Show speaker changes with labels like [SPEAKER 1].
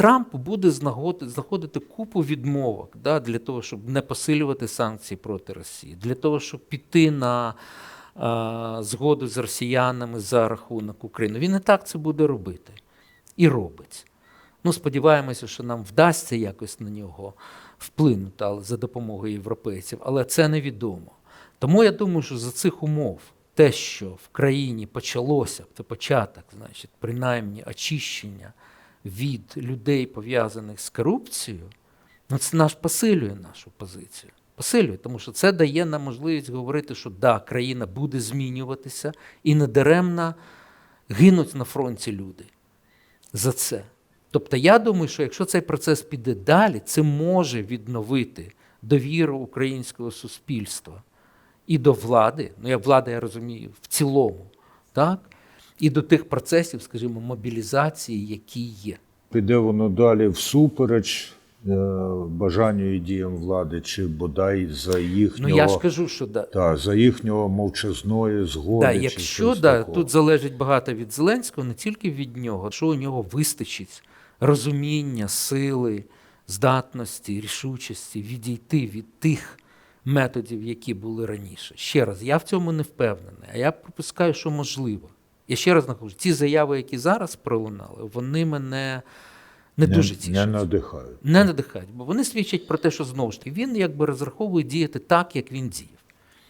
[SPEAKER 1] Трамп буде знаходити купу відмовок да, для того, щоб не посилювати санкції проти Росії, для того, щоб піти на е, згоду з росіянами за рахунок України. Він і так це буде робити і робить. Ну, сподіваємося, що нам вдасться якось на нього вплинути але за допомогою європейців, але це невідомо. Тому я думаю, що за цих умов те, що в країні почалося, це початок, значить, принаймні очищення від людей, пов'язаних з корупцією, ну це наш посилює нашу позицію. Посилює, тому що це дає нам можливість говорити, що да, країна буде змінюватися і недаремно гинуть на фронті люди за це. Тобто я думаю, що якщо цей процес піде далі, це може відновити довіру українського суспільства і до влади, ну як влада, я розумію, в цілому, так? І до тих процесів, скажімо, мобілізації, які є.
[SPEAKER 2] Піде воно далі всупереч е, бажанню і діям влади, чи бодай за їхнього,
[SPEAKER 1] Ну я ж кажу, що да,
[SPEAKER 2] та, за їхнього мовчазної згоди.
[SPEAKER 1] Да, якщо
[SPEAKER 2] щось
[SPEAKER 1] да,
[SPEAKER 2] такого.
[SPEAKER 1] тут залежить багато від Зеленського, не тільки від нього, що у нього вистачить розуміння, сили, здатності, рішучості відійти від тих методів, які були раніше. Ще раз, я в цьому не впевнений, а я припускаю, що можливо. Я ще раз нахожу, ті заяви, які зараз пролунали, вони мене не,
[SPEAKER 2] не,
[SPEAKER 1] дуже
[SPEAKER 2] не надихають.
[SPEAKER 1] Не надихають, бо вони свідчать про те, що знову ж таки він якби розраховує діяти так, як він діяв.